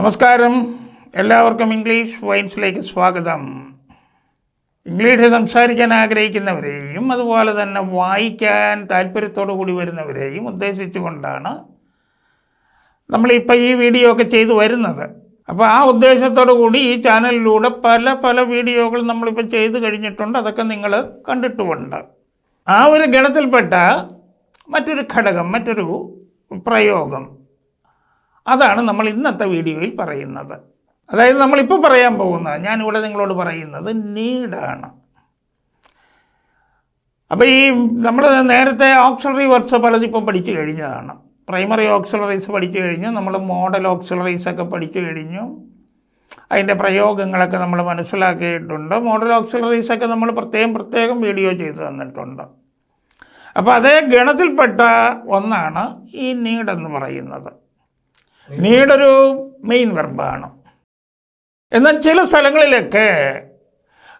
നമസ്കാരം. എല്ലാവർക്കും ഇംഗ്ലീഷ് വൈൻസിലേക്ക് സ്വാഗതം. ഇംഗ്ലീഷ് സംസാരിക്കാൻ ആഗ്രഹിക്കുന്നവരെയും അതുപോലെ തന്നെ വായിക്കാൻ താല്പര്യത്തോടു കൂടി വരുന്നവരെയും ഉദ്ദേശിച്ചുകൊണ്ടാണ് നമ്മളിപ്പോൾ ഈ വീഡിയോ ഒക്കെ ചെയ്തു വരുന്നത്. അപ്പോൾ ആ ഉദ്ദേശത്തോടു കൂടി ഈ ചാനലിലൂടെ പല പല വീഡിയോകൾ നമ്മളിപ്പോൾ ചെയ്തു കഴിഞ്ഞിട്ടുണ്ട്. അതൊക്കെ നിങ്ങൾ കണ്ടിട്ടുമുണ്ട്. ആ ഒരു ഗണത്തിൽപ്പെട്ട മറ്റൊരു ഘടകം മറ്റൊരു പ്രയോഗം അതാണ് നമ്മൾ ഇന്നത്തെ വീഡിയോയിൽ പറയുന്നത്. അതായത് നമ്മളിപ്പോൾ പറയാൻ പോകുന്നത് ഞാനിവിടെ നിങ്ങളോട് പറയുന്നത് നീഡാണ് അപ്പോൾ ഈ നമ്മൾ നേരത്തെ ഓക്സിലറി വർക്ക്സ് പലതും ഇപ്പോൾ പഠിച്ചു കഴിഞ്ഞതാണ്. പ്രൈമറി ഓക്സിലറീസ് പഠിച്ചു കഴിഞ്ഞു നമ്മൾ മോഡൽ ഓക്സിലറീസ് ഒക്കെ പഠിച്ചു കഴിഞ്ഞു. അതിന്റെ പ്രയോഗങ്ങളൊക്കെ നമ്മൾ മനസ്സിലാക്കിയിട്ടുണ്ട്. മോഡൽ ഓക്സിലറീസ് ഒക്കെ നമ്മൾ പ്രത്യേകം പ്രത്യേകം വീഡിയോ ചെയ്തു തന്നിട്ടുണ്ട്. അപ്പോൾ അതേ ഗണത്തിൽപ്പെട്ട ഒന്നാണ് ഈ നീഡെന്ന് പറയുന്നത്. നീഡൊരു മെയിൻ വെർബാണ് എന്നാൽ ചില സ്ഥലങ്ങളിലൊക്കെ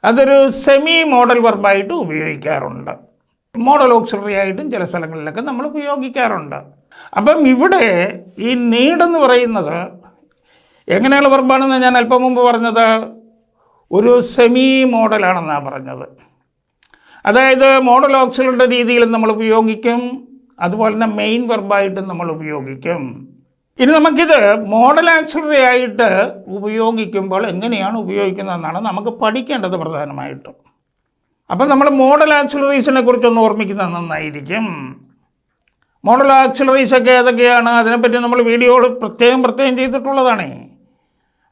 അതൊരു സെമി മോഡൽ വെർബായിട്ട് ഉപയോഗിക്കാറുണ്ട്. മോഡൽ ഓക്സിലറി ആയിട്ടും ചില സ്ഥലങ്ങളിലൊക്കെ നമ്മൾ ഉപയോഗിക്കാറുണ്ട്. അപ്പം ഇവിടെ ഈ നീടെന്ന് പറയുന്നത് എങ്ങനെയുള്ള വെർബാണെന്ന് ഞാൻ അല്പം മുമ്പ് പറഞ്ഞത്? ഒരു സെമി മോഡലാണെന്നാണ് പറഞ്ഞത്. അതായത് മോഡൽ ഓക്സിലറിയുടെ രീതിയിൽ നമ്മൾ ഉപയോഗിക്കും. അതുപോലെ തന്നെ മെയിൻ വെർബായിട്ടും നമ്മൾ ഉപയോഗിക്കും. ഇനി നമുക്കിത് മോഡൽ ആക്സിലറി ആയിട്ട് ഉപയോഗിക്കുമ്പോൾ എങ്ങനെയാണ് ഉപയോഗിക്കുന്നതെന്നാണ് നമുക്ക് പഠിക്കേണ്ടത് പ്രധാനമായിട്ടും. അപ്പം നമ്മൾ മോഡൽ ആക്സിലറീസിനെ കുറിച്ചൊന്ന് ഓർമ്മിക്കുന്നത് നന്നായിരിക്കും. മോഡൽ ആക്സിലറീസ് ഒക്കെ ഏതൊക്കെയാണ്? അതിനെപ്പറ്റി നമ്മൾ വീഡിയോകൾ പ്രത്യേകം പ്രത്യേകം ചെയ്തിട്ടുള്ളതാണ്.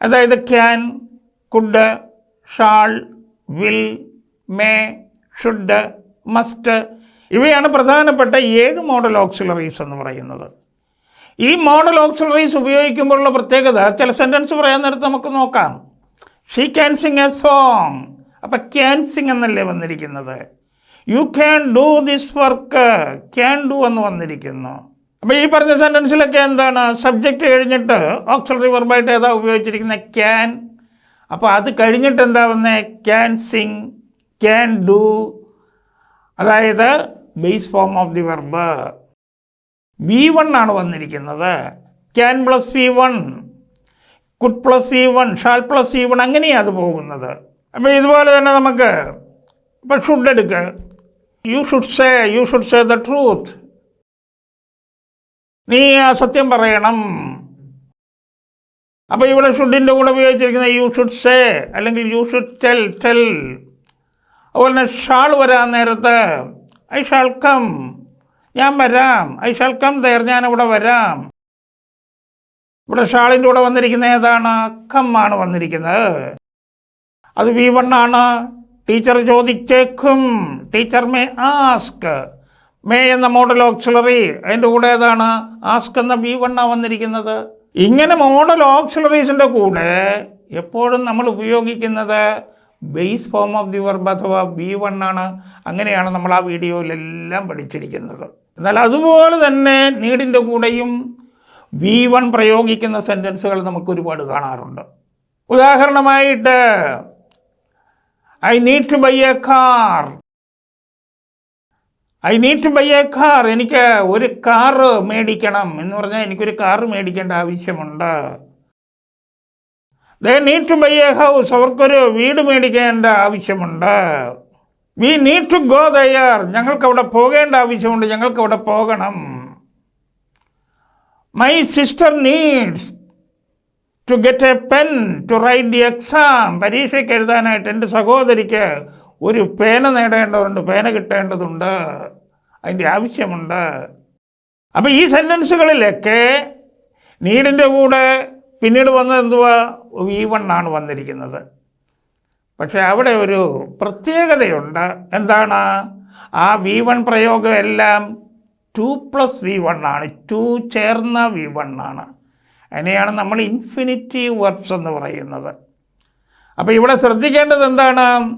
അതായത് can could shall will may should must ഇവയാണ് പ്രധാനപ്പെട്ട ഏഴ് മോഡൽ ഓക്സിലറീസ് എന്ന് പറയുന്നത്. ഈ മോഡൽ ഓക്സിലറീസ് ഉപയോഗിക്കുമ്പോഴുള്ള പ്രത്യേകത ചില സെന്റൻസ് പറയാൻ നേരത്ത് നമുക്ക് നോക്കാം. She can sing a song അപ്പം ക്യാൻ സിങ് എന്നല്ലേ വന്നിരിക്കുന്നത്? You can do this work can do എന്ന് വന്നിരിക്കുന്നു. അപ്പോൾ ഈ പറഞ്ഞ സെന്റൻസിലൊക്കെ എന്താണ്? സബ്ജക്റ്റ് കഴിഞ്ഞിട്ട് ഓക്സിലറി വെർബായിട്ട് ഏതാ ഉപയോഗിച്ചിരിക്കുന്നത് ക്യാൻ അപ്പോൾ അത് കഴിഞ്ഞിട്ട് എന്താ വന്നത് ക്യാൻ സിങ് ക്യാൻ ഡു അതായത് base form of the verb V one ആണ് വന്നിരിക്കുന്നത്. Can plus V one could plus V one shall plus V one അങ്ങനെയാണ് അത് പോകുന്നത്. അപ്പോൾ ഇതുപോലെ തന്നെ നമുക്ക് ഇപ്പം ഷുഡ് എടുക്കുക you should say you should say the truth നീ ആ സത്യം പറയണം. അപ്പോൾ ഇവിടെ ഷുഡിന്റെ കൂടെ ഉപയോഗിച്ചിരിക്കുന്ന യു ഷുഡ് സേ അല്ലെങ്കിൽ യു ഷുഡ് ടെൽ ടെൽ അതുപോലെ തന്നെ ഷാൾ വരാൻ നേരത്ത് ഐ ഷാൾ കം. ഞാൻ വരാം. I shall come there. ഞാൻ ഇവിടെ വരാം. ഇവിടെ ഷാളിന്റെ കൂടെ വന്നിരിക്കുന്ന ഏതാണ്? കം ആണ് വന്നിരിക്കുന്നത്. അത് വി വൺ ആണ്. Teacher ചോദിച്ചേക്കും. Teacher may ask. May എന്ന മോഡൽ ഓക്സിലറി. അതിന്റെ കൂടെ ഏതാണ്? ആസ്ക് എന്ന വി ആണ് വന്നിരിക്കുന്നത്. ഇങ്ങനെ മോഡൽ ഓക്സിലറീസിന്റെ കൂടെ എപ്പോഴും നമ്മൾ ഉപയോഗിക്കുന്നത് base form of the verb അഥവാ ബി വൺ ആണ്. അങ്ങനെയാണ് നമ്മൾ ആ വീഡിയോയിലെല്ലാം പഠിച്ചിരിക്കുന്നത്. എന്നാൽ അതുപോലെ തന്നെ നീഡിന്റെ കൂടെയും വി വൺ പ്രയോഗിക്കുന്ന സെന്റൻസുകൾ നമുക്ക് ഒരുപാട് കാണാറുണ്ട്. ഉദാഹരണമായിട്ട് I need to buy a car I need to buy a car എനിക്ക് ഒരു കാറ് മേടിക്കണം. എന്ന് പറഞ്ഞാൽ എനിക്കൊരു കാറ് മേടിക്കേണ്ട ആവശ്യമുണ്ട്. They need to buy a house അവർക്കൊരു വീട് മേടിക്കേണ്ട ആവശ്യമുണ്ട്. We need to go there ഞങ്ങൾക്ക് അവിടെ പോകേണ്ട ആവശ്യമുണ്ട്. ഞങ്ങൾക്ക് അവിടെ പോകണം. My sister needs to get a pen to write the exam പരീക്ഷയ്ക്ക് എഴുതാനായിട്ട് എന്റെ സഹോദരിക്ക് ഒരു പേന നേടേണ്ടതുണ്ട്. പേന കിട്ടേണ്ടതുണ്ട്. അതിന്റെ ആവശ്യമുണ്ട്. അപ്പോൾ ഈ സെന്റൻസുകളിലൊക്കെ നീഡിന്റെ കൂടെ പിന്നീട് വന്നത് എന്തുവാ? വി വൺ ആണ് വന്നിരിക്കുന്നത്. പക്ഷേ അവിടെ ഒരു പ്രത്യേകതയുണ്ട്. എന്താണ്? ആ വി വൺ പ്രയോഗം എല്ലാം ടു പ്ലസ് വി വൺ ആണ്. ടു ചേർന്ന വി വൺ ആണ്. അതിനെയാണ് നമ്മൾ ഇൻഫിനിറ്റി വർബ്സ് എന്ന് പറയുന്നത്. അപ്പോൾ ഇവിടെ ശ്രദ്ധിക്കേണ്ടത് എന്താണ്?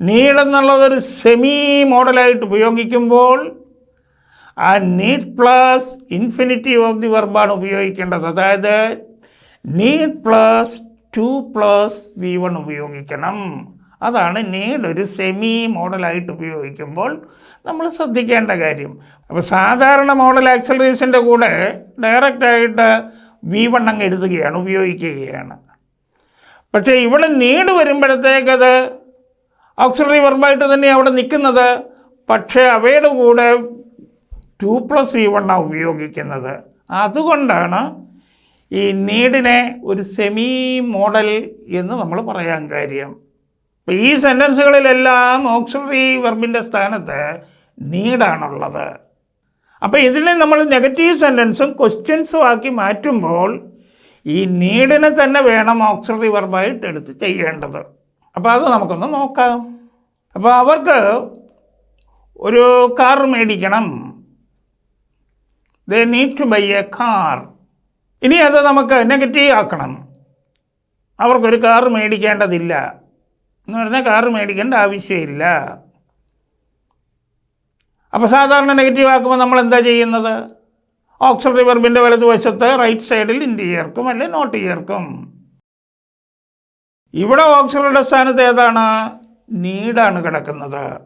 നീടെന്നുള്ളതൊരു സെമി മോഡലായിട്ട് ഉപയോഗിക്കുമ്പോൾ ആ need plus infinitive of the വെർബാണ് ഉപയോഗിക്കേണ്ടത്. അതായത് need plus to plus V one ഉപയോഗിക്കണം. അതാണ് നീഡ് ഒരു സെമി മോഡലായിട്ട് ഉപയോഗിക്കുമ്പോൾ നമ്മൾ ശ്രദ്ധിക്കേണ്ട കാര്യം. അപ്പോൾ സാധാരണ മോഡൽ ആക്സലറേഷന്റെ കൂടെ ഡയറക്റ്റായിട്ട് വി വൺ അങ്ങ് എഴുതുകയാണ് ഉപയോഗിക്കുകയാണ്. പക്ഷേ ഇവിടെ നീട് വരുമ്പോഴത്തേക്കത് ഓക്സിലറി വെർബായിട്ട് തന്നെ അവിടെ നിൽക്കുന്നത്. പക്ഷേ അവയുടെ കൂടെ ടു പ്ലസ് വി വണ്ണാണ് ഉപയോഗിക്കുന്നത്. അതുകൊണ്ടാണ് ഈ നീഡിനെ ഒരു സെമി മോഡൽ എന്ന് നമ്മൾ പറയാൻ കാര്യം. അപ്പോൾ ഈ സെന്റൻസുകളിലെല്ലാം ഓക്സിലറി വെർബിന്റെ സ്ഥാനത്ത് നീഡാണുള്ളത് അപ്പോൾ ഇതിനെ നമ്മൾ നെഗറ്റീവ് സെന്റൻസും ക്വസ്റ്റ്യൻസും ആക്കി മാറ്റുമ്പോൾ ഈ നീഡിനെ തന്നെ വേണം ഓക്സിലറി വെർബായിട്ട് എടുത്ത് ചെയ്യേണ്ടത്. അപ്പോൾ അത് നമുക്കൊന്ന് നോക്കാം. അപ്പോൾ അവർക്ക് ഒരു കാർ മേടിക്കണം. They need to buy a car ഇനി അത് നമുക്ക് നെഗറ്റീവ് ആക്കണം. അവർക്കൊരു കാർ മേടിക്കേണ്ടതില്ല. എന്ന് പറഞ്ഞാൽ കാർ മേടിക്കേണ്ട ആവശ്യമില്ല. അപ്പോൾ സാധാരണ നെഗറ്റീവ് ആക്കുമ്പോൾ നമ്മൾ എന്താ ചെയ്യുന്നത്? ഓക്സിലറി വെർബിന്റെ വലതുവശത്ത് റൈറ്റ് സൈഡിൽ ഇന്റീരിയർക്കും അല്ലെങ്കിൽ നോട്ട് ചേർക്കും. ഇവിടെ ഓക്സിലറിയുടെ സ്ഥാനത്ത് ഏതാണ്? നീഡാണ് കിടക്കുന്നത്.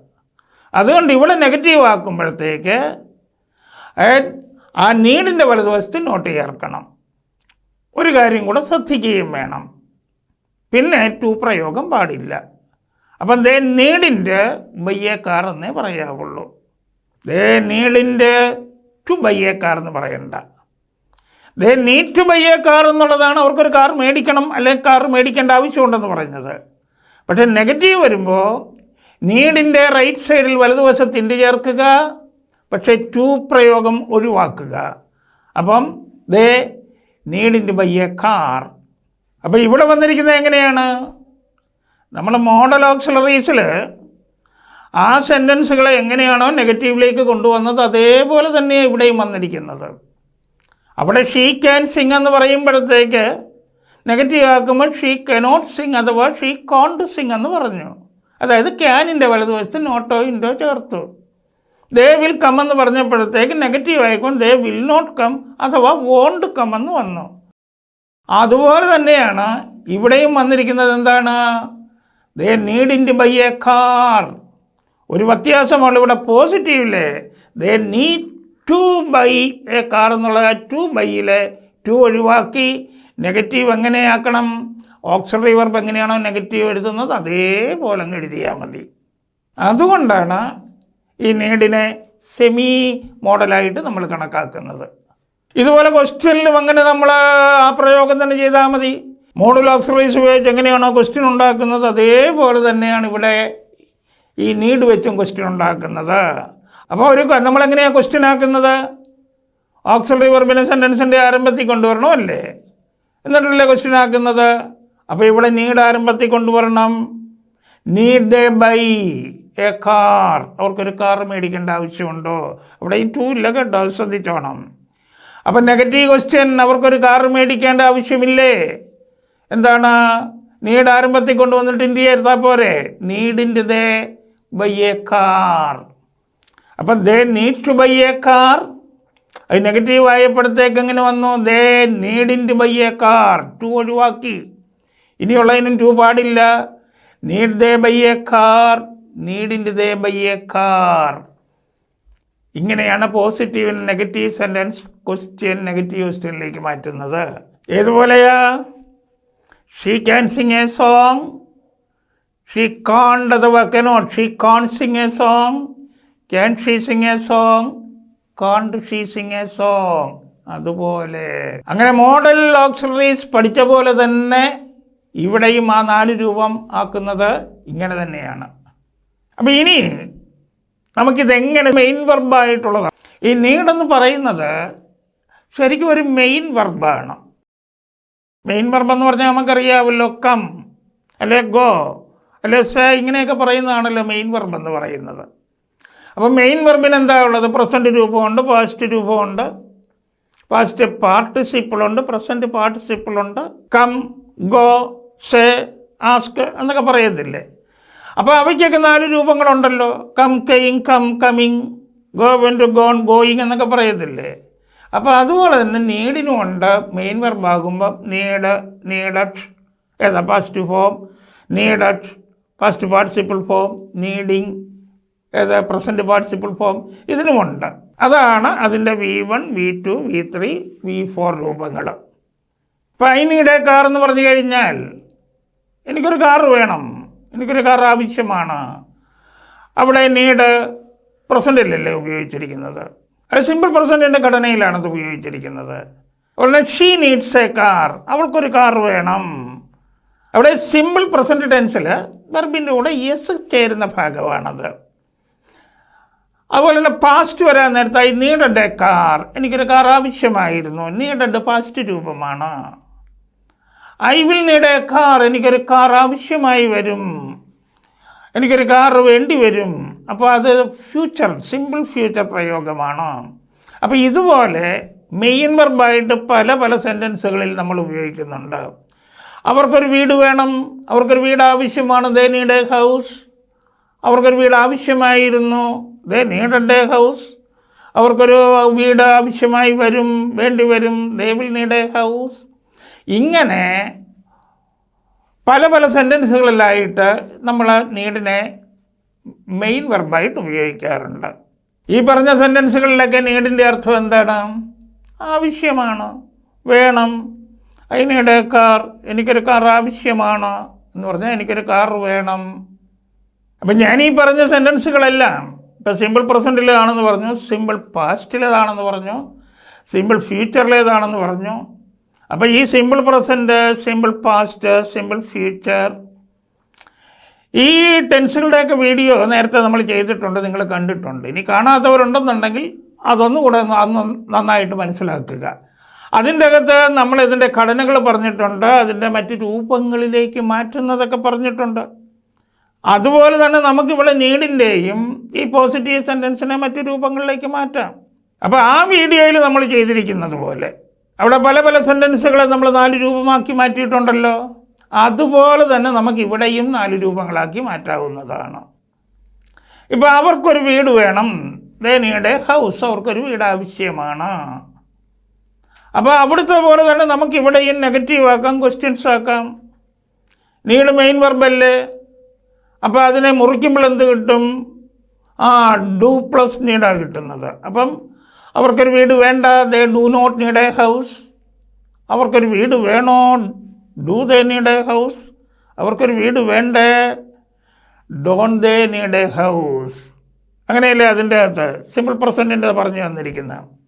അതുകൊണ്ട് ഇവിടെ നെഗറ്റീവ് ആക്കുമ്പോഴത്തേക്ക് ആ നീഡിന്റെ വലതുവശത്ത് നോട്ട് ചേർക്കണം. ഒരു കാര്യം കൂടെ ശ്രദ്ധിക്കുകയും വേണം. പിന്നെ ടു പ്രയോഗം പാടില്ല. അപ്പം ദേ നീളിന്റെ ബയ്യേക്കാർ കാർ എന്നേ പറയാവുള്ളൂ. ദേ നീളിന്റെ ടു ബയ്യേക്കാർ കാർ എന്ന് പറയണ്ട. ദേ നീറ്റ് ടു കാർ എന്നുള്ളതാണ് അവർക്കൊരു കാർ മേടിക്കണം അല്ലെങ്കിൽ കാർ മേടിക്കേണ്ട ആവശ്യമുണ്ടെന്ന് പറയുന്നത് പക്ഷേ നെഗറ്റീവ് വരുമ്പോൾ നീഡിന്റെ റൈറ്റ് സൈഡിൽ വലതുവശത്ത് ഇൻഡ് ചേർക്കുക. പക്ഷേ ടു പ്രയോഗം ഒഴിവാക്കുക. അപ്പം ദേ നീഡിന്റെ എ കാർ. അപ്പോൾ ഇവിടെ വന്നിരിക്കുന്നത് എങ്ങനെയാണ്? നമ്മൾ മോഡൽ ഓക്സിലറീസിൽ ആ സെന്റൻസുകളെ എങ്ങനെയാണോ നെഗറ്റീവിലേക്ക് കൊണ്ടുവന്നത് അതേപോലെ തന്നെയാണ് ഇവിടെയും വന്നിരിക്കുന്നത്. അവിടെ ഷീ ക്യാൻ സിംഗ് എന്ന് പറയുമ്പോഴത്തേക്ക് നെഗറ്റീവ് ആക്കുമ്പോൾ ഷീ കനോട്ട് സിംഗ് അഥവാ ഷീ കോണ്ട് സിംഗ് എന്ന് പറഞ്ഞു. അതായത് ക്യാനിന്റെ വലതുവശത്ത് നോട്ടോ ഇൻഡോ ചേർത്തു. ദേ വിൽ കം എന്ന് പറഞ്ഞപ്പോഴത്തേക്ക് നെഗറ്റീവ് ആയിക്കും ദേ വിൽ നോട്ട് കം അഥവാ വോണ്ട് കം എന്ന് വന്നു. അതുപോലെ തന്നെയാണ് ഇവിടെയും വന്നിരിക്കുന്നത് എന്താണ്? ദേ നീഡ് നീഡിന്റെ ബൈ എ കാർ ഒരു വ്യത്യാസമാണ് ഇവിടെ പോസിറ്റീവിലെ they need to buy a car എന്നുള്ളത് ടു ബൈയിലെ ടു ഒഴിവാക്കി നെഗറ്റീവ് എങ്ങനെയാക്കണം? ഓക്സിലറി വെർബ് എങ്ങനെയാണോ നെഗറ്റീവ് എഴുതുന്നത്? അതേപോലെ അങ്ങ് എഴുതിയാൽ മതി. അതുകൊണ്ടാണ് ഈ നീഡിനെ സെമി മോഡലായിട്ട് നമ്മൾ കണക്കാക്കുന്നത്. ഇതുപോലെ ക്വസ്റ്റ്യനിലും അങ്ങനെ നമ്മൾ ആ പ്രയോഗം തന്നെ ചെയ്താൽ മതി. മോഡൽ ഓക്സർവൈസ് ഉപയോഗിച്ച് എങ്ങനെയാണോ ക്വസ്റ്റ്യൻ ഉണ്ടാക്കുന്നത് അതേപോലെ തന്നെയാണ് ഇവിടെ ഈ നീഡ് വെച്ചും ക്വസ്റ്റ്യൻ ഉണ്ടാക്കുന്നത്. അപ്പോൾ ഒരു നമ്മളെങ്ങനെയാണ് ക്വസ്റ്റ്യൻ ആക്കുന്നത്? ഓക്സിലറി വെർബിനെ സെന്റൻസിന്റെ ആരംഭത്തിൽ കൊണ്ടുവരണം അല്ലേ എന്നിട്ടല്ലേ ക്വസ്റ്റ്യൻ ആക്കുന്നത്? അപ്പോൾ ഇവിടെ നീഡ് ആരംഭത്തിൽ കൊണ്ടുവരണം. Need the buy a car അവർക്കൊരു കാർ മേടിക്കേണ്ട ആവശ്യമുണ്ടോ? അവിടെ ഈ ടൂ ഇല്ല കേട്ടോ അത് ശ്രദ്ധിച്ചോണം. അപ്പം നെഗറ്റീവ് ക്വസ്റ്റ്യൻ അവർക്കൊരു കാർ മേടിക്കേണ്ട ആവശ്യമില്ലേ? എന്താണ്? നീഡ് ആരംഭത്തിൽ കൊണ്ടുവന്നിട്ട് ഇന്ത്യ എടുത്താൽ പോരെ? നീഡിന്റെ ദേ ബൈ എ കാർ അപ്പം they need to buy a car അത് നെഗറ്റീവ് ആയപ്പോഴത്തേക്ക് എങ്ങനെ വന്നു? ദേ നീഡിന്റെ ബൈ എ കാർ ടു ഒഴിവാക്കി. ഇനിയുള്ളതിനും ടു പാടില്ല. Need they buy a car നീഡിന്റെ they buy a car ഇങ്ങനെയാണ് positive negative sentence question negative ക്വസ്റ്റ്യനിലേക്ക് മാറ്റുന്നത്. ഏതുപോലെയാ? She can sing a song she can't അഥവാ cannot she can sing a song can she sing a song can't she sing a song അതുപോലെ. അങ്ങനെ modal auxiliaries പഠിച്ച പോലെ തന്നെ ഇവിടെയും ആ നാല് രൂപം ആക്കുന്നത് ഇങ്ങനെ തന്നെയാണ്. അപ്പം ഇനി നമുക്കിതെങ്ങനെ മെയിൻ വെർബായിട്ടുള്ളതാണ് ഈ നീടെന്ന് പറയുന്നത് ശരിക്കും ഒരു മെയിൻ വെർബാണ് മെയിൻ വെർബ് എന്ന് പറഞ്ഞാൽ നമുക്കറിയാമല്ലോ കം അല്ലെ ഗോ അല്ലെ സേ ഇങ്ങനെയൊക്കെ പറയുന്നതാണല്ലോ മെയിൻ വെർബ് എന്ന് പറയുന്നത്. അപ്പോൾ മെയിൻ വെർബിന് എന്താ ഉള്ളത്? പ്രസന്റ് രൂപമുണ്ട് പാസ്റ്റ് രൂപമുണ്ട്. പാസ്റ്റ് പാർട്ടിസിപ്പിളുണ്ട് പ്രസന്റ് പാർട്ടിസിപ്പിളുണ്ട് കം ഗോ സേ ആസ്ക് എന്നൊക്കെ പറയത്തില്ലേ? അപ്പോൾ അവയ്ക്കൊക്കെ നാല് രൂപങ്ങളുണ്ടല്ലോ. Come came come coming go went to gone going എന്നൊക്കെ പറയത്തില്ലേ? അപ്പോൾ അതുപോലെ തന്നെ നീഡിനുമുണ്ട് മെയിൻ വെർബാകുമ്പോൾ നീഡ് നീഡഡ് ഏതാ past form needed first participle form needing ഏത് പ്രസന്റ് പാർട്ടിസിപ്പിൾ ഫോം ഇതിനുമുണ്ട് അതാണ് അതിന്റെ V one V two V three V four രൂപങ്ങൾ. ഇപ്പം എ കാർ എന്ന് പറഞ്ഞു കഴിഞ്ഞാൽ എനിക്കൊരു കാർ വേണം. എനിക്കൊരു കാർ ആവശ്യമാണ് അവിടെ നീഡ് പ്രസന്റിലല്ലേ ഉപയോഗിച്ചിരിക്കുന്നത്? അത് സിമ്പിൾ പ്രസന്റിന്റെ ഘടനയിലാണ് അത് ഉപയോഗിച്ചിരിക്കുന്നത്. അതുപോലെ ഷീ നീഡ്സ് എ കാർ അവൾക്കൊരു കാർ വേണം. അവിടെ സിമ്പിൾ പ്രസന്റ് ടെൻസിൽ വെർബിന്റെ കൂടെ യെസ് ചേരുന്ന ഭാഗമാണത്. അതുപോലെ തന്നെ പാസ്റ്റ് വരാൻ നേരത്ത് ഐ നീഡഡ് എ കാർ എനിക്കൊരു കാർ ആവശ്യമായിരുന്നു. നീഡഡ് പാസ്റ്റ് രൂപമാണ്. I will need a car എനിക്കൊരു കാർ ആവശ്യമായി വരും. എനിക്കൊരു കാർ വേണ്ടി വരും. അപ്പോൾ അത് ഫ്യൂച്ചർ സിമ്പിൾ ഫ്യൂച്ചർ പ്രയോഗമാണ്. അപ്പോൾ ഇതുപോലെ മെയിൻ വെർബായിട്ട് പല പല സെന്റൻസുകളിൽ നമ്മൾ ഉപയോഗിക്കുന്നുണ്ട്. അവർക്കൊരു വീട് വേണം അവർക്കൊരു വീട് ആവശ്യമാണ് ദേ നീഡ് എ ഹൗസ് അവർക്കൊരു വീട് ആവശ്യമായിരുന്നു ദേ നീഡ് എ ഹൗസ് അവർക്കൊരു വീട് ആവശ്യമായി വരും വേണ്ടി വരും they will need a house ഇങ്ങനെ പല പല സെന്റൻസുകളിലായിട്ട് നമ്മൾ നീഡിനെ മെയിൻ വെർബായിട്ട് ഉപയോഗിക്കാറുണ്ട്. ഈ പറഞ്ഞ സെന്റൻസുകളിലൊക്കെ നീഡിന്റെ അർത്ഥം എന്താണ്? ആവശ്യമാണ്. വേണം. ഐ അതിനിടെ കാർ എനിക്കൊരു കാർ ആവശ്യമാണ്. എന്ന് പറഞ്ഞാൽ എനിക്കൊരു കാർ വേണം. അപ്പം ഞാൻ ഈ പറഞ്ഞ സെന്റൻസുകളെല്ലാം ഇപ്പം സിമ്പിൾ പ്രസന്റിലേതാണെന്ന് പറഞ്ഞു സിമ്പിൾ പാസ്റ്റിലേതാണെന്ന് പറഞ്ഞു സിമ്പിൾ ഫ്യൂച്ചറിലേതാണെന്ന് പറഞ്ഞു അപ്പോൾ ഈ simple present simple past simple future ഈ ടെൻസുകളുടെയൊക്കെ വീഡിയോ നേരത്തെ നമ്മൾ ചെയ്തിട്ടുണ്ട് നിങ്ങൾ കണ്ടിട്ടുണ്ട്. ഇനി കാണാത്തവരുണ്ടെന്നുണ്ടെങ്കിൽ അതൊന്നുകൂടെ അന്ന് നന്നായിട്ട് മനസ്സിലാക്കുക. അതിന്റെ അകത്ത് നമ്മൾ ഇതിന്റെ ഘടനകൾ പറഞ്ഞിട്ടുണ്ട് അതിന്റെ മറ്റ് രൂപങ്ങളിലേക്ക് മാറ്റുന്നതൊക്കെ പറഞ്ഞിട്ടുണ്ട്. അതുപോലെ തന്നെ നമുക്കിവിടെ നീഡിന്റെയും ഈ പോസിറ്റീവ് സെന്റൻസിനെ മറ്റു രൂപങ്ങളിലേക്ക് മാറ്റാം. അപ്പോൾ ആ വീഡിയോയിൽ നമ്മൾ ചെയ്തിരിക്കുന്നത് പോലെ അവിടെ പല പല സെന്റൻസുകളെ നമ്മൾ നാല് രൂപമാക്കി മാറ്റിയിട്ടുണ്ടല്ലോ. അതുപോലെ തന്നെ നമുക്ക് ഇവിടെയും നാല് രൂപങ്ങളാക്കി മാറ്റാവുന്നതാണ്. ഇപ്പോൾ അവർക്കൊരു വീട് വേണം. ദേനിയുടെ ഹൗസ് അവർക്കൊരു വീട് ആവശ്യമാണ്. അപ്പോൾ അവിടുത്തെ പോലെ തന്നെ നമുക്ക് ഇവിടെയും നെഗറ്റീവ് ആക്കാം ക്വസ്റ്റ്യൻസ് ആക്കാം. നീട് മെയിൻ വെർബല്ലേ അപ്പോൾ അതിനെ മുറിക്കുമ്പോൾ എന്ത് കിട്ടും? ആ ഡു പ്ലസ് നീടാണ് കിട്ടുന്നത്. അപ്പം അവർക്കൊരു വീട് വേണ്ട. They do not need a house. അവർക്കൊരു വീട് വേണോ? Do they need a house. അവർക്കൊരു വീട് വേണ്ടേ? Don't they need a house. അങ്ങനെയല്ലേ അതിന്റെ അകത്ത്? സിമ്പിൾ പ്രസന്റിന്റെ പറഞ്ഞു തന്നിരിക്കുന്നത്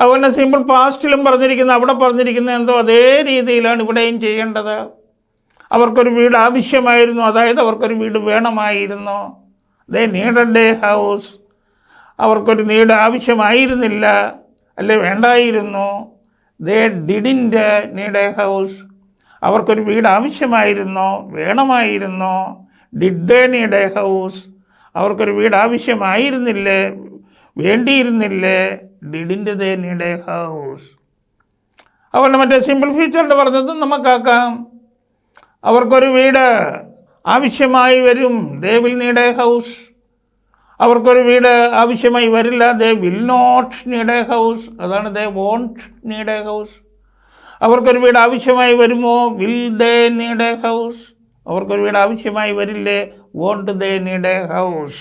അതുപോലെ സിമ്പിൾ പാസ്റ്റിലും പറഞ്ഞിരിക്കുന്ന അവിടെ പറഞ്ഞിരിക്കുന്ന എന്തോ അതേ രീതിയിലാണ് ഇവിടെയും ചെയ്യേണ്ടത്. അവർക്കൊരു വീട് ആവശ്യമായിരുന്നു. അതായത് അവർക്കൊരു വീട് വേണമായിരുന്നു. They needed a house. അവർക്കൊരു നീട് ആവശ്യമായിരുന്നില്ല. അല്ലെ? വേണ്ടായിരുന്നു. They didn't need a house അവർക്കൊരു വീട് ആവശ്യമായിരുന്നോ. വേണമായിരുന്നോ. Did they need a house അവർക്കൊരു വീട് ആവശ്യമായിരുന്നില്ലേ? വേണ്ടിയിരുന്നില്ലേ? Didn't they need a house അതുപോലെ മറ്റേ സിമ്പിൾ ഫ്യൂച്ചറിന്റെ പറഞ്ഞത് നമുക്കാക്കാം. അവർക്കൊരു വീട് ആവശ്യമായി വരും. They will need a house അവർക്കൊരു വീട് ആവശ്യമായി വരില്ല. They will not need a house അതാണ് they won't need a house അവർക്കൊരു വീട് ആവശ്യമായി വരുമോ? Will they need a house അവർക്കൊരു വീട് ആവശ്യമായി വരില്ലേ? Won't they need a house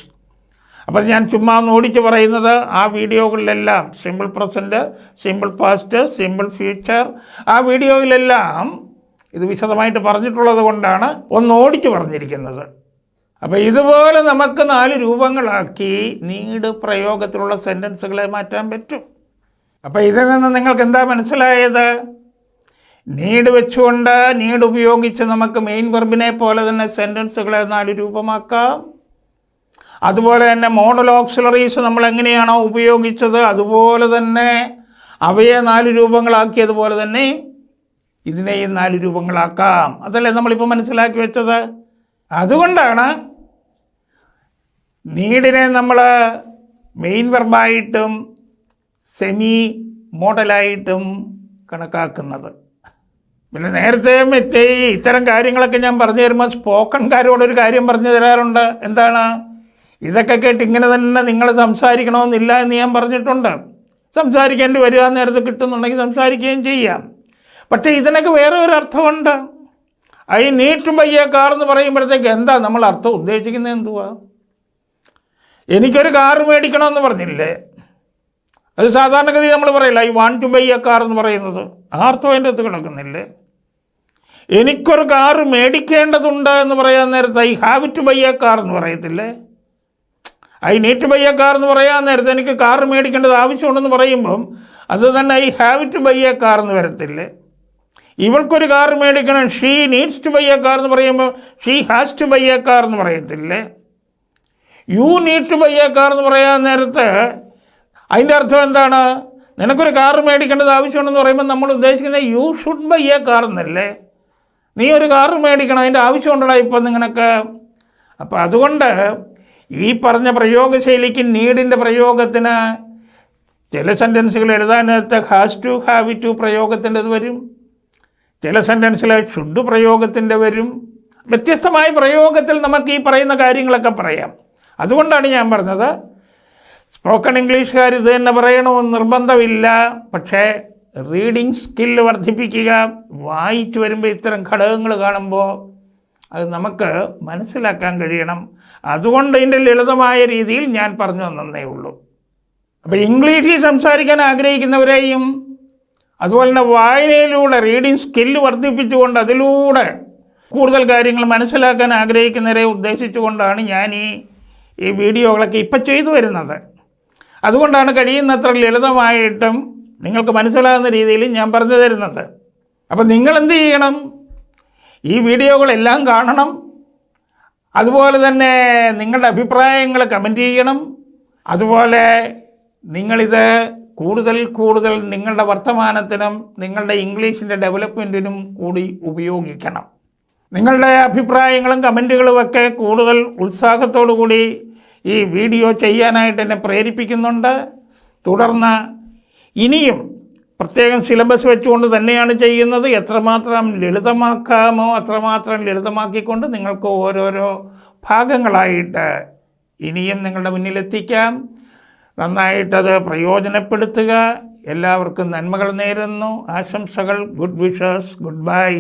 അപ്പം ഞാൻ ചുമ്മാ ഓടിച്ച് പറയുന്നത് ആ വീഡിയോകളിലെല്ലാം simple present simple past simple future ആ വീഡിയോയിലെല്ലാം ഇത് വിശദമായിട്ട് പറഞ്ഞിട്ടുള്ളത് കൊണ്ടാണ് ഒന്ന് ഓടിച്ച് പറഞ്ഞിരിക്കുന്നത്. അപ്പോൾ ഇതുപോലെ നമുക്ക് നാല് രൂപങ്ങളാക്കി നീട് പ്രയോഗത്തിലുള്ള സെന്റൻസുകളെ മാറ്റാൻ പറ്റും. അപ്പോൾ ഇതിൽ നിന്ന് നിങ്ങൾക്ക് എന്താ മനസ്സിലായത്? നീട് വെച്ചുകൊണ്ട് നീട് ഉപയോഗിച്ച് നമുക്ക് മെയിൻ വെർബിനെ പോലെ തന്നെ സെന്റൻസുകളെ നാല് രൂപമാക്കാം. അതുപോലെ തന്നെ മോഡൽ ഓക്സിലറീസ് നമ്മൾ എങ്ങനെയാണോ ഉപയോഗിച്ചത് അതുപോലെ തന്നെ അവയെ നാല് രൂപങ്ങളാക്കിയതുപോലെ തന്നെ ഇതിനെയും നാല് രൂപങ്ങളാക്കാം. അതല്ലേ നമ്മളിപ്പോൾ മനസ്സിലാക്കി വെച്ചത്? അതുകൊണ്ടാണ് നീഡിനെ നമ്മൾ മെയിൻ വെർബായിട്ടും സെമി മോഡലായിട്ടും കണക്കാക്കുന്നത്. പിന്നെ നേരത്തെ മറ്റേ ഇത്തരം കാര്യങ്ങളൊക്കെ ഞാൻ പറഞ്ഞു തരുമ്പോൾ സ്പോക്കൺകാരോടൊരു കാര്യം പറഞ്ഞു തരാറുണ്ട്. എന്താണ്? ഇതൊക്കെ കേട്ട് ഇങ്ങനെ തന്നെ നിങ്ങൾ സംസാരിക്കണമെന്നില്ല എന്ന് ഞാൻ പറഞ്ഞിട്ടുണ്ട്. സംസാരിക്കേണ്ടി വരിക നേരത്തെ കിട്ടുന്നുണ്ടെങ്കിൽ സംസാരിക്കുകയും ചെയ്യാം. പക്ഷേ ഇതിനൊക്കെ വേറെ ഒരു അർത്ഥമുണ്ട്. I need buy a car എന്ന് പറയുമ്പോഴത്തേക്ക് എന്താ നമ്മൾ അർത്ഥം ഉദ്ദേശിക്കുന്നത് എന്തുവാ? എനിക്കൊരു കാർ മേടിക്കണമെന്ന് പറഞ്ഞില്ലേ? അത് സാധാരണഗതി നമ്മൾ പറയില്ല I want to buy a car എന്ന് പറയുന്നത്. ആർത്തോ അതിന്റെ അടുത്ത് കിടക്കുന്നില്ലേ? എനിക്കൊരു കാർ മേടിക്കേണ്ടതുണ്ട് എന്ന് പറയാൻ നേരത്ത് I have to buy a car എന്ന് പറയത്തില്ലേ? I need buy a car എന്ന് പറയാൻ നേരത്ത് എനിക്ക് കാർ മേടിക്കേണ്ടത് ആവശ്യമുണ്ടെന്ന് പറയുമ്പം അത് തന്നെ I have to buy a car എന്ന് വരത്തില്ലേ? ഇവൾക്കൊരു കാർ മേടിക്കണം she needs to buy a car എന്ന് പറയുമ്പോൾ she has to buy a car എന്ന് പറയത്തില്ലേ? You need to buy a car എന്ന് പറയാൻ നേരത്ത് അതിന്റെ അർത്ഥം എന്താണ്? നിനക്കൊരു കാർ മേടിക്കേണ്ടത് ആവശ്യമുണ്ടെന്ന് പറയുമ്പോൾ നമ്മൾ ഉദ്ദേശിക്കുന്നത് you should buy a car എന്നല്ലേ? നീ ഒരു കാർ മേടിക്കണം അതിന്റെ ആവശ്യമുണ്ടടാ ഇപ്പം നിനക്ക്. അപ്പോൾ അതുകൊണ്ട് ഈ പറഞ്ഞ പ്രയോഗശൈലിക്ക് നീഡിന്റെ പ്രയോഗത്തിന് ചില സെന്റൻസുകൾ എഴുതാനകത്ത് ഹാസ് ടു ഹാവ് ടു പ്രയോഗത്തിന്റെത് വരും. ചില സെന്റൻസിൽ ഷുഡ് പ്രയോഗത്തിന്റെ വരും. വ്യത്യസ്തമായ പ്രയോഗത്തിൽ നമുക്ക് ഈ പറയുന്ന കാര്യങ്ങളൊക്കെ പറയാം. അതുകൊണ്ടാണ് ഞാൻ പറഞ്ഞത്. സ്പോക്കൺ ഇംഗ്ലീഷുകാർ ഇത് തന്നെ പറയണമെന്ന് നിർബന്ധമില്ല. പക്ഷേ റീഡിങ് സ്കില്ല് വർദ്ധിപ്പിക്കുക വായിച്ചു വരുമ്പോൾ ഇത്തരം ഘടകങ്ങൾ കാണുമ്പോൾ അത് നമുക്ക് മനസ്സിലാക്കാൻ കഴിയണം. അതുകൊണ്ട് ഇതിന്റെ ലളിതമായ രീതിയിൽ ഞാൻ പറഞ്ഞു തന്നേ ഉള്ളൂ. അപ്പോൾ ഇംഗ്ലീഷിൽ സംസാരിക്കാൻ ആഗ്രഹിക്കുന്നവരെയും അതുപോലെ തന്നെ വായനയിലൂടെ റീഡിങ് സ്കില്ല് വർദ്ധിപ്പിച്ചുകൊണ്ട് അതിലൂടെ കൂടുതൽ കാര്യങ്ങൾ മനസ്സിലാക്കാൻ ആഗ്രഹിക്കുന്നവരെ ഉദ്ദേശിച്ചുകൊണ്ടാണ് ഞാൻ ഈ ഈ വീഡിയോകളൊക്കെ ഇപ്പം ചെയ്തു വരുന്നത്. അതുകൊണ്ടാണ് കഴിയുന്നത്ര ലളിതമായിട്ടും നിങ്ങൾക്ക് മനസ്സിലാകുന്ന രീതിയിൽ ഞാൻ പറഞ്ഞു തരുന്നത്. അപ്പം നിങ്ങൾ എന്ത് ചെയ്യണം? ഈ വീഡിയോകളെല്ലാം കാണണം. അതുപോലെ തന്നെ നിങ്ങളുടെ അഭിപ്രായങ്ങൾ കമന്റ് ചെയ്യണം. അതുപോലെ നിങ്ങളിത് കൂടുതൽ കൂടുതൽ നിങ്ങളുടെ വർത്തമാനത്തിനും നിങ്ങളുടെ ഇംഗ്ലീഷിന്റെ ഡെവലപ്മെന്റിനും കൂടി ഉപയോഗിക്കണം. നിങ്ങളുടെ അഭിപ്രായങ്ങളും കമന്റുകളുമൊക്കെ കൂടുതൽ ഉത്സാഹത്തോടു കൂടി ഈ വീഡിയോ ചെയ്യാനായിട്ട് എന്നെ പ്രേരിപ്പിക്കുന്നുണ്ട്. തുടർന്ന് ഇനിയും പ്രത്യേകം സിലബസ് വെച്ചുകൊണ്ട് തന്നെയാണ് ചെയ്യുന്നത്. എത്രമാത്രം ലളിതമാക്കാമോ അത്രമാത്രം ലളിതമാക്കിക്കൊണ്ട് നിങ്ങൾക്ക് ഓരോരോ ഭാഗങ്ങളായിട്ട് ഇനിയും നിങ്ങളുടെ മുന്നിലെത്തിക്കാം. നന്നായിട്ടത് പ്രയോജനപ്പെടുത്തുക. എല്ലാവർക്കും നന്മകൾ നേരുന്നു. ആശംസകൾ. Good wishes. Good bye.